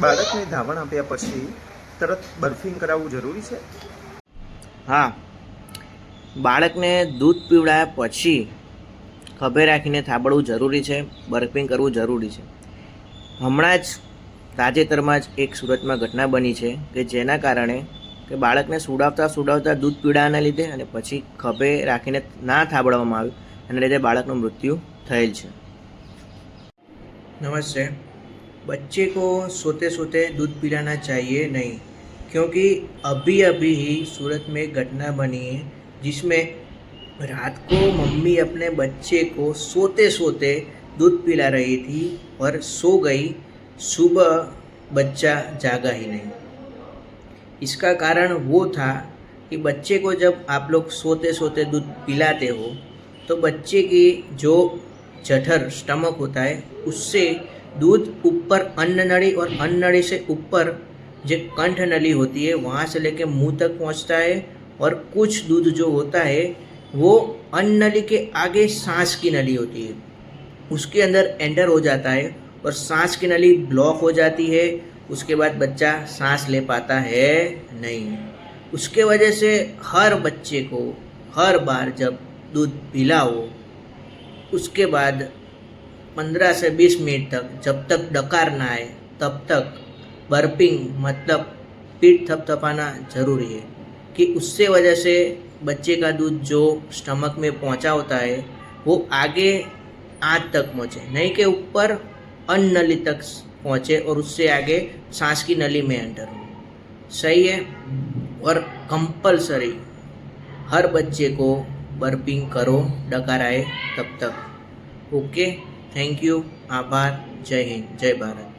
બાળકને ધાવણ આપ્યા પછી તરત બર્ફિંગ કરાવવું જરૂરી છે? હા. બાળકને દૂધ પીવડાયા પછી ખભે રાખીને થાબડવું જરૂરી છે બર્ફિંગ કરવું જરૂરી છે. હમણાં જ તાજેતરમાં જ એક સુરતમાં ઘટના બની છે કે જેના કારણે કે બાળકને સુડાવતા સુડાવતા દૂધ પીડાના લીધે અને પછી ખભે રાખીને ના થાબડવામાં આવ્યું એના લીધે બાળકનું મૃત્યુ થયેલ છે. નમસ્તે. बच्चे को सोते सोते दूध पिलाना चाहिए नहीं, क्योंकि अभी अभी ही सूरत में घटना बनी है, जिसमें रात को मम्मी अपने बच्चे को सोते सोते दूध पिला रही थी और सो गई। सुबह बच्चा जागा ही नहीं। इसका कारण वो था कि बच्चे को जब आप लोग सोते सोते दूध पिलाते हो तो बच्चे की जो जठर स्टमक होता है, उससे दूध ऊपर अन्न नड़ी और अन्न नड़ी से ऊपर जो कंठ नली होती है, वहाँ से लेके मुँह तक पहुँचता है और कुछ दूध जो होता है, वो अन्न नली के आगे सांस की नली होती है। उसके अंदर एंटर हो जाता है और सांस की नली ब्लॉक हो जाती है, उसके बाद बच्चा सांस ले पाता है नहीं। उसके वजह से हर बच्चे को हर बार जब दूध पिलाओ उसके बाद पंद्रह से बीस मिनट तक जब तक डकार ना आए, तब तक बर्पिंग मतलब पीठ थपथपाना ज़रूरी है कि उससे वजह से बच्चे का दूध जो स्टमक में पहुँचा होता है, वो आगे आँत तक पहुँचे। नहीं के ऊपर अन्न नली तक पहुँचे और उससे आगे सांस की नली में एंटर हो। सही है और कंपलसरी हर बच्चे को बर्पिंग करो डकार आए तब तक ओके थैंक यू आभार जय हिंद जय भारत